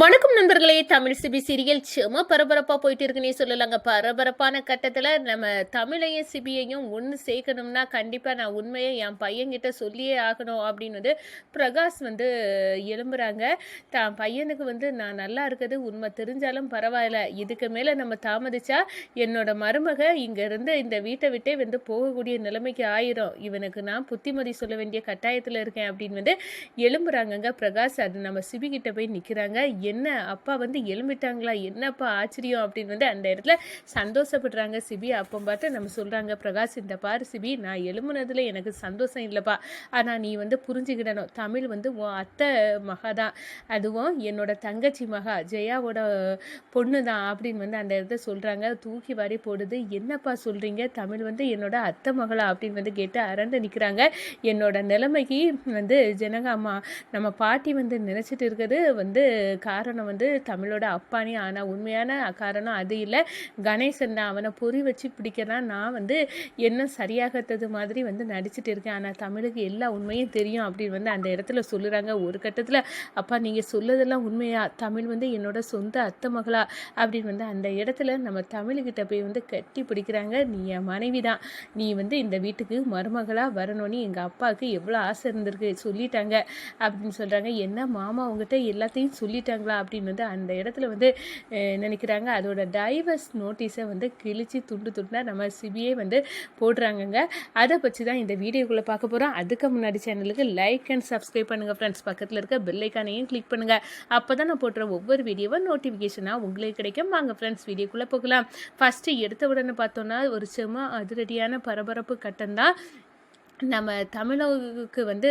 வணக்கம் நண்பர்களே. Tamil CP serial சும்மா பரபரப்பாக போயிட்டு இருக்குன்னே சொல்லலாங்க. பரபரப்பான கட்டத்தில் நம்ம தமிழையும் சிபியையும் ஒன்று சேர்க்கணும்னா கண்டிப்பாக நான் உண்மையை என் பையன்கிட்ட சொல்லியே ஆகணும் அப்படின்னு வந்து பிரகாஷ் வந்து எழும்புறாங்க. தான் பையனுக்கு வந்து நான் நல்லா இருக்கிறது உண்மை தெரிஞ்சாலும் பரவாயில்ல. இதுக்கு மேலே நம்ம தாமதிச்சா என்னோட மருமக இங்கேருந்து இந்த வீட்டை விட்டே வந்து போகக்கூடிய நிலைமைக்கு ஆயிரும். இவனுக்கு நான் புத்திமதி சொல்ல வேண்டிய கட்டாயத்தில் இருக்கேன் அப்படின்னு வந்து எழும்புறாங்கங்க பிரகாஷ். அது நம்ம சிபி போய் நிற்கிறாங்க என்ன அப்பா வந்து எழும்பிட்டாங்களா? என்னப்பா ஆச்சரியம் அப்படின்னு வந்து அந்த இடத்துல சந்தோஷப்படுறாங்க சிபி. அப்போ பார்த்து நம்ம சொல்கிறாங்க பிரகாஷ் இந்த பாரு சிபி நான் எழும்புனதில் எனக்கு சந்தோஷம் இல்லைப்பா. ஆனால் நீ வந்து புரிஞ்சுக்கிடணும். தமிழ் வந்து உன் அத்தை மகா தான். அதுவும் என்னோட தங்கச்சி மகா ஜெயாவோட பொண்ணு தான் அப்படின்னு வந்து அந்த இடத்த சொல்கிறாங்க தூக்கி வாரி போடுது. என்னப்பா சொல்கிறீங்க தமிழ் வந்து என்னோட அத்தை மகளா? அப்படின்னு வந்து கேட்டு அரண்டு நிற்கிறாங்க என்னோட நிலைமைக்கு வந்து ஜனகாமா அம்மா நம்ம பாட்டி வந்து நினச்சிட்டு இருக்கிறது வந்து காரணம் வந்து தமிழோட அப்பானே ஆனால் உண்மையான காரணம் அது இல்லை. கணேசன் தான். அவனை பொறி வச்சு பிடிக்கிறான் நான் வந்து என்ன சரியாகத்தது மாதிரி வந்து நடிச்சிட்டு இருக்கேன். ஆனால் தமிழுக்கு எல்லா உண்மையும் தெரியும் அப்படின்னு வந்து அந்த இடத்துல சொல்லுறாங்க. ஒரு கட்டத்தில் அப்பா நீங்கள் சொல்லதெல்லாம் உண்மையா? தமிழ் வந்து என்னோட சொந்த அத்தை மகளா? அப்படின்னு வந்து அந்த இடத்துல நம்ம தமிழ்கிட்ட போய் வந்து கட்டி பிடிக்கிறாங்க. நீ என் மனைவி தான். நீ வந்து இந்த வீட்டுக்கு மருமகளாக வரணும்னு எங்கள் அப்பாவுக்கு எவ்வளோ ஆசை இருந்திருக்கு. சொல்லிட்டாங்க. அப்படின்னு சொல்கிறாங்க என்ன மாமா அவங்ககிட்ட எல்லாத்தையும் சொல்லிட்டாங்களா அப்படின்னு வந்து அந்த இடத்துல வந்து நினைக்கிறாங்க அதோட டைவர்ஸ் நோட்டீஸை வந்து கிழிச்சு துண்டு துண்டாக நம்ம சிபிஐ வந்து போடுறாங்கங்க. அதை பற்றி தான் இந்த வீடியோக்குள்ளே பார்க்க போகிறோம் அதுக்கு முன்னாடி சேனலுக்கு லைக் அண்ட் சப்ஸ்கிரைப் பண்ணுங்கள் ஃப்ரெண்ட்ஸ் பக்கத்தில் இருக்க பில்லைக்கானையும் கிளிக் பண்ணுங்கள் அப்போ தான் நான் போடுற ஒவ்வொரு வீடியோவும் நோட்டிஃபிகேஷனாக உங்களுக்கு கிடைக்கும். வாங்க ஃப்ரெண்ட்ஸ் வீடியோக்குள்ளே போகலாம். ஃபஸ்ட்டு எடுத்த உடனே பார்த்தோன்னா ஒரு செம அதிரடியான பரபரப்பு கட்டம் தான் நம்ம தமிழவுக்கு வந்து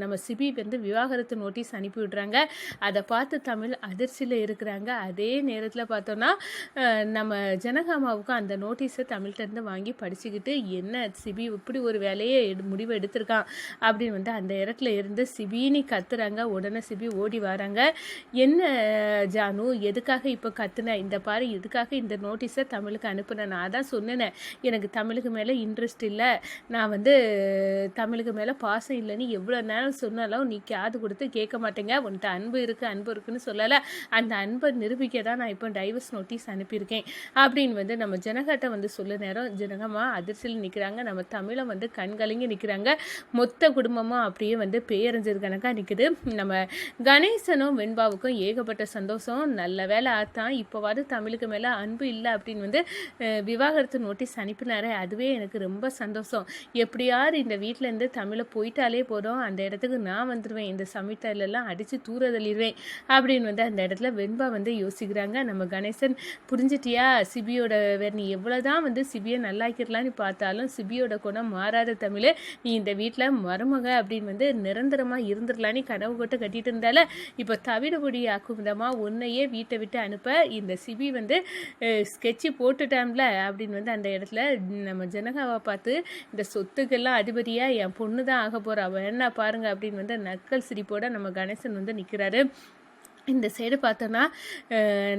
நம்ம சிபி வந்து விவாகரத்து நோட்டீஸ் அனுப்பி விட்றாங்க. அதை பார்த்து தமிழ் அதிர்ச்சியில் இருக்கிறாங்க. அதே நேரத்தில் பார்த்தோன்னா நம்ம ஜனகாமாவுக்கும் அந்த நோட்டீஸை தமிழ்கிட்டருந்து வாங்கி படிச்சுக்கிட்டு என்ன சிபி இப்படி ஒரு வேலையை எடு முடிவு எடுத்திருக்கான் அப்படின்னு வந்து அந்த இடத்துல இருந்து சிபின்னு கத்துறாங்க. உடனே சிபி ஓடி வராங்க. என்ன ஜானு எதுக்காக இப்போ கத்துன? இந்த பாரு எதுக்காக இந்த நோட்டீஸை தமிழுக்கு அனுப்புனேன் நான் தான் சொன்னேன். எனக்கு தமிழுக்கு மேலே இன்ட்ரெஸ்ட் இல்லை. நான் வந்து தமிழுக்கு மேலே பாசம் இல்லைன்னு எவ்வளோ நேரம் சொன்னாலும் நீ காது கொடுத்து கேட்க மாட்டேங்க. உன்கிட்ட அன்பு இருக்குது அன்பு இருக்குன்னு சொல்லலை. அந்த அன்பை நிரூபிக்க தான் நான் இப்போ டைவர்ஸ் நோட்டீஸ் அனுப்பியிருக்கேன். அப்படின்னு வந்து நம்ம ஜனகாட்ட வந்து சொல்ல நேரம் ஜனகமாக அதிர்ச்சியில் நிற்கிறாங்க நம்ம தமிழை வந்து கண்கலங்கி நிற்கிறாங்க மொத்த குடும்பமும் அப்படியே வந்து பேரஞ்சது கணக்காக நிற்குது நம்ம கணேசனும் வெண்பாவுக்கும் ஏகப்பட்ட சந்தோஷம். நல்ல வேலை ஆத்தான் இப்போவாது தமிழுக்கு மேலே அன்பு இல்லை அப்படின்னு வந்து விவாகரத்து நோட்டீஸ் அனுப்பினாரு. அதுவே எனக்கு ரொம்ப சந்தோஷம். எப்படியாவது இந்த வீட்டிலேருந்து தமிழை போயிட்டாலே போதும். அந்த இடத்துக்கு நான் வந்துடுவேன் இந்த சமீட்டர்லாம் அடித்து தூர தள்ளிடுவேன் அப்படின்னு வந்து அந்த இடத்துல வெண்பா வந்து யோசிக்கிறாங்க. நம்ம கணேசன் புரிஞ்சிட்டியா? சிபியோட வேறு நீ எவ்வளோதான் வந்து சிபியை நல்லாக்கிடலான்னு பார்த்தாலும் சிபியோட குணம் மாறாத தமிழ். நீ இந்த வீட்டில் மருமக அப்படின்னு வந்து நிரந்தரமாக இருந்துடலான்னு கனவு கொட்டு கட்டிட்டு இருந்தால. இப்போ தவிடுபொடி ஆக்கும் விதமாக உன்னையே வீட்டை விட்டு அனுப்ப இந்த சிபி வந்து ஸ்கெட்சு போட்டுட்டாம்ல அப்படின்னு வந்து அந்த இடத்துல நம்ம ஜனகாவை பார்த்து இந்த சொத்துக்கெல்லாம் அதிபதியாக என் பொண்ணு தான் ஆக போகிறா வேணா பாருங்க அப்படின்னு வந்து நக்கல் சிரிப்போட நம்ம கணேசன் வந்து நிற்கிறாரு இந்த சைடு பார்த்தோன்னா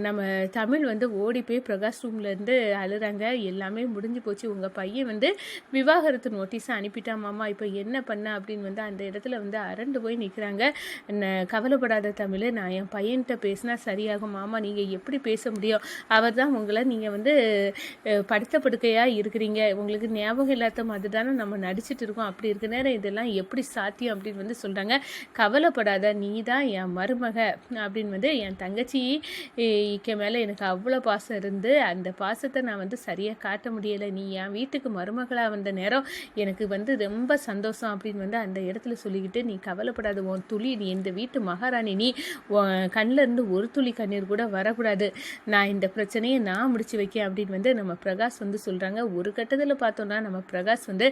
நம்ம தமிழ் வந்து ஓடி போய் பிரகாஷ் ரூம்லேருந்து அழுறாங்க. எல்லாமே முடிஞ்சு போச்சு. உங்கள் பையன் வந்து விவாகரத்து நோட்டீஸை அனுப்பிட்டான் மாமா இப்போ என்ன பண்ண? அப்படின்னு வந்து அந்த இடத்துல வந்து அரண்டு போய் நிற்கிறாங்க கவலைப்படாத தமிழ் நான் என் பையன்கிட்ட பேசினா சரியாகும். மாமா நீங்கள் எப்படி பேச முடியும்? அவர் தான் உங்களை நீங்கள் வந்து படுத்த படுக்கையாக இருக்கிறீங்க. உங்களுக்கு ஞாபகம் இல்லாத மாதிரி தானே நம்ம நடிச்சிட்டு இருக்கோம். அப்படி இருக்க நேரம் இதெல்லாம் எப்படி சாத்தியம்? அப்படின்னு வந்து சொல்கிறாங்க கவலைப்படாத நீ தான் என் மருமக. அப்படின்னு வந்து என் தங்கச்சி இக்க மேலே எனக்கு அவ்வளோ பாசம் இருந்து அந்த பாசத்தை நான் வந்து சரியாக காட்ட முடியலை. நீ என் வீட்டுக்கு மருமகளாக வந்த நேரம் எனக்கு வந்து ரொம்ப சந்தோஷம் அப்படின்னு வந்து அந்த இடத்துல சொல்லிக்கிட்டு நீ கவலைப்படாத உன் துளி நீ இந்த வீட்டு மகாராணி. நீ உன் கண்ணில் இருந்து ஒரு துளி கண்ணீர் கூட வரக்கூடாது. நான் இந்த பிரச்சனையை நான் முடிச்சு வைக்கேன் அப்படின்னு வந்து நம்ம பிரகாஷ் வந்து சொல்கிறாங்க ஒரு கட்டத்தில் பார்த்தோன்னா நம்ம பிரகாஷ் வந்து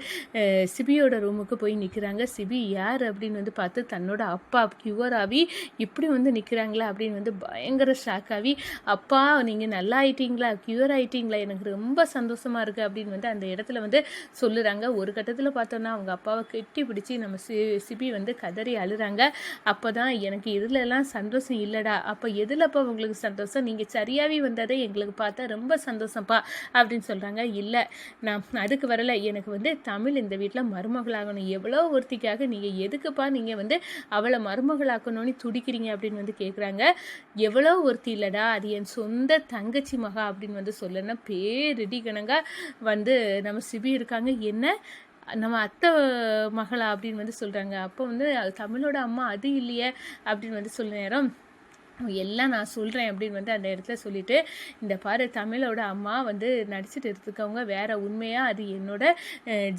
சிபியோட ரூமுக்கு போய் நிற்கிறாங்க சிபி யார் அப்படின்னு வந்து பார்த்து தன்னோட அப்பா கியூர் ஆகி இப்படி வந்து நிற்கிறாங்க நிற்கிறாங்களா அப்படின்னு வந்து பயங்கர ஷாக் ஆகி அப்பா நீங்கள் நல்லா ஆயிட்டீங்களா? க்யூர் ஆயிட்டீங்களா? எனக்கு ரொம்ப சந்தோஷமா இருக்குது அப்படின்னு வந்து அந்த இடத்துல வந்து சொல்லுறாங்க. ஒரு கட்டத்தில் பார்த்தோன்னா அவங்க அப்பாவை கெட்டி பிடிச்சி நம்ம சி சிபி வந்து கதறி அழுறாங்க. அப்போ தான் எனக்கு இதுலலாம் சந்தோஷம் இல்லைடா. அப்போ எதுலப்பா உங்களுக்கு சந்தோஷம்? நீங்கள் சரியாகவே வந்ததை எங்களுக்கு பார்த்தா ரொம்ப சந்தோஷம்ப்பா அப்படின்னு சொல்கிறாங்க இல்லை நான் அதுக்கு வரல. எனக்கு வந்து தமிழ் இந்த வீட்டில் மருமகளாகணும். எவ்வளோ ஒருத்திக்காக நீங்கள் எதுக்குப்பா நீங்கள் வந்து அவளை மருமகளாக்கணும்னு துடிக்கிறீங்க? அப்படின்னு வந்து கேட்குறாங்க கேட்குறாங்க எவ்வளோ ஒருத்தி இல்லைடா அது என் சொந்த தங்கச்சி மகா அப்படின்னு வந்து சொல்லனா பேரிடி கணங்க வந்து நம்ம சிபி இருக்காங்க. என்ன? நம்ம அத்தை மகளா? அப்படின்னு வந்து சொல்கிறாங்க அப்போ வந்து தமிழோட அம்மா அது இல்லையே அப்படின்னு வந்து சொல்ல நேரம். எல்லாம் நான் சொல்கிறேன் அப்படின்னு வந்து அந்த இடத்துல சொல்லிட்டு இந்த பாரு தமிழோட அம்மா வந்து நடிச்சிட்டு இருக்கவங்க வேற உண்மையாக அது என்னோட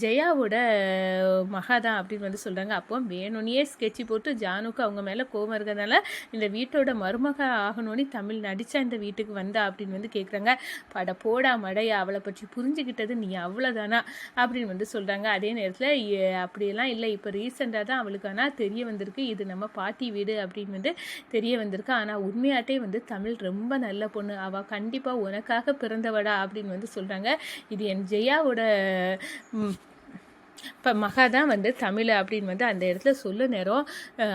ஜெயாவோட மகா தான் அப்படின்னு வந்து சொல்கிறாங்க அப்போ வேணும்னே ஸ்கெட்சி போட்டு ஜானுக்கு அவங்க மேலே கோவம் இருக்கிறதுனால இந்த வீட்டோட மருமக ஆகணும்னு தமிழ் நடித்தா இந்த வீட்டுக்கு வந்தா அப்படின்னு வந்து கேட்குறாங்க பட போடா மடையா அவளை பற்றி புரிஞ்சுக்கிட்டது நீ அவ்வளோதானா அப்படின்னு வந்து சொல்கிறாங்க அதே நேரத்தில் அப்படியெல்லாம் இல்லை. இப்போ ரீசெண்டாக தான் அவளுக்கு ஆனால் தெரிய வந்திருக்கு. இது நம்ம பாட்டி வீடு அப்படின்னு வந்து தெரிய வந்திருக்கு. ஆனால் உண்மையாட்டே வந்து தமிழ் ரொம்ப நல்ல பொண்ணு. அவள் கண்டிப்பாக உனக்காக பிறந்தவடா அப்படின்னு வந்து சொல்கிறாங்க இது என் ஜெயாவோட இப்போ மகா தான் வந்து தமிழ் அப்படின்னு வந்து அந்த இடத்துல சொல்ல நேரம்.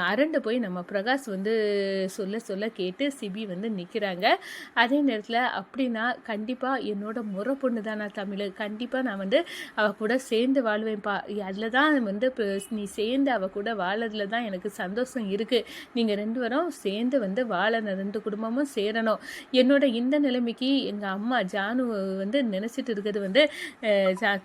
அரண்டு போய் நம்ம பிரகாஷ் வந்து சொல்ல சொல்ல கேட்டு சிபி வந்து நிற்கிறாங்க அதே நேரத்தில் அப்படின்னா கண்டிப்பாக என்னோட முறை பொண்ணு தான் நான் தமிழ்? கண்டிப்பாக நான் வந்து அவள் கூட சேர்ந்து வாழ்வேன்ப்பா அதில் தான் வந்து இப்போ நீ சேர்ந்து அவள் கூட வாழறதுல தான் எனக்கு சந்தோஷம் இருக்குது நீங்கள் ரெண்டு பேரும் சேர்ந்து வந்து வாழணும். ரெண்டு குடும்பமும் சேரணும். என்னோட இந்த நிலைமைக்கு எங்கள் அம்மா ஜானு வந்து நினச்சிட்டு இருக்கிறது வந்து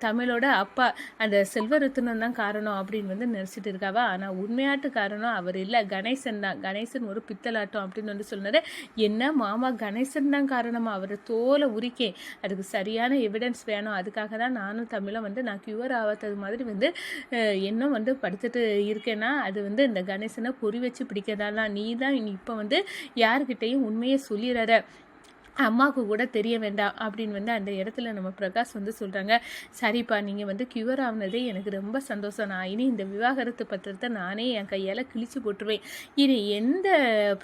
தமிழோட அப்பா. அந்த செல்வரத்னம் தான் காரணம் அப்படின்னு வந்து நினச்சிட்டு இருக்காவா? ஆனால் உண்மையாட்டு காரணம் அவர் இல்லை. கணேசன் தான். கணேசன் ஒரு பித்தலாட்டம் அப்படின்னு வந்து சொன்னார். என்ன மாமா கணேசன் தான் காரணமாக அவரை தோலை உரிக்கேன் அதுக்கு சரியான எவிடன்ஸ் வேணும். அதுக்காக தான் நானும் தமிழை வந்து நான் கியூர் ஆகாதது மாதிரி வந்து அஹ், இன்னும் வந்து படுத்துட்டு இருக்கேன்னா அது வந்து இந்த கணேசனை பொறி வச்சு பிடிக்கிறதாலாம் நீ தான் இப்போ வந்து யாருக்கிட்டேயும் உண்மையை சொல்லிடுற அம்மாவுக்கு கூட தெரிய வேண்டாம் அப்படின்னு வந்து அந்த இடத்துல நம்ம பிரகாஷ் வந்து சொல்கிறாங்க சரிப்பா நீங்கள் வந்து கியூர் ஆனதே எனக்கு ரொம்ப சந்தோஷம். நான் இனி இந்த விவாகரத்து பத்திரத்தை நானே என் கையால் கிழிச்சு போட்டுருவேன். இனி எந்த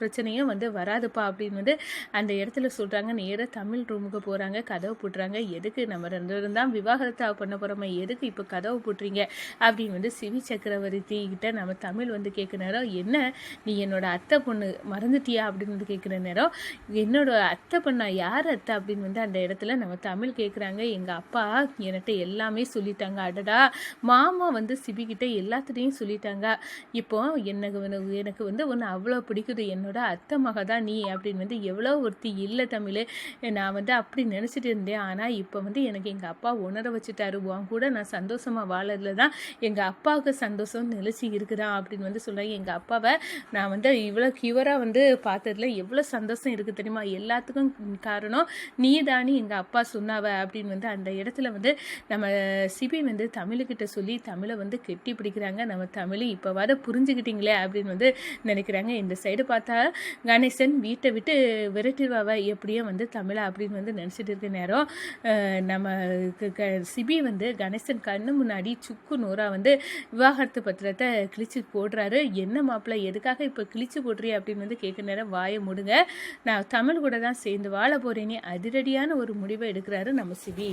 பிரச்சனையும் வந்து வராதுப்பா அப்படின்னு வந்து அந்த இடத்துல சொல்கிறாங்க நேராக தமிழ் ரூமுக்கு போகிறாங்க கதவு போட்டுறாங்க. எதுக்கு நம்ம ரெண்டு தான் விவாகரத்து பண்ண போகிறோமா எதுக்கு இப்போ கதவு போட்டுறீங்க? அப்படின்னு வந்து சிவி சக்கரவர்த்தி கிட்ட நம்ம தமிழ் வந்து கேட்குற நேரம் என்ன? நீ என்னோட அத்தை பொண்ணு மறந்துட்டியா? அப்படின்னு வந்து கேட்குற நேரம் என்னோட அத்தை பொண்ணு நான் யார் அத்தை அப்படின்னு வந்து அந்த இடத்துல நம்ம தமிழ் கேட்குறாங்க எங்கள் அப்பா என்கிட்ட எல்லாமே சொல்லிட்டாங்க. அடடா மாமா வந்து சிபிக்கிட்ட எல்லாத்துட்டையும் சொல்லிட்டாங்க. இப்போ எனக்கு வந்து- எனக்கு வந்து ஒன்று அவ்வளோ பிடிக்குது. என்னோட அத்தை மக தான் நீ அப்படின்னு வந்து எவ்வளோ ஒருத்தி இல்லை தமிழ். நான் வந்து அப்படி நினச்சிட்டு இருந்தேன். ஆனால் இப்போ வந்து எனக்கு எங்கள் அப்பா உணர வச்சுட்டாரு. உன் கூட நான் சந்தோஷமாக வாழறதுல தான் எங்கள் அப்பாவுக்கு சந்தோஷம் நிலச்சி இருக்குதா அப்படின்னு வந்து சொல்கிறாங்க எங்கள் அப்பாவை நான் வந்து இவ்வளோ கியூராக வந்து பார்த்ததுல எவ்வளோ சந்தோஷம் இருக்குது தெரியுமா? எல்லாத்துக்கும் காரணம். நீ தானே எங்கள் அப்பா சொன்னாவ அப்படின்னு வந்து அந்த இடத்துல வந்து நம்ம சிபி வந்து தமிழுக்கிட்ட சொல்லி தமிழை வந்து கெட்டி பிடிக்கிறாங்க. நம்ம தமிழ் இப்போ புரிஞ்சுக்கிட்டீங்களே அப்படின்னு வந்து நினைக்கிறாங்க. இந்த சைடு பார்த்தா கணேசன் வீட்டை விட்டு விரட்டிடுவாவ எப்படியும் வந்து தமிழா அப்படின்னு வந்து நினச்சிட்டு இருக்க நேரம் நம்ம க- சிபி வந்து கணேசன் கண்ணு முன்னாடி சுக்கு நூறாக வந்து விவாகரத்து பத்திரத்தை கிழிச்சு போடுறாரு. என்ன மாப்பிள்ளை எதுக்காக இப்போ கிழிச்சு போடுறீ அப்படின்னு வந்து கேட்க நேரம் வாயை முடுங்க. நான் தமிழ் கூட தான் சேர்ந்து வாழ போறேனே அதிரடியான ஒரு முடிவை எடுக்கிறாரு நம்ம சிபி.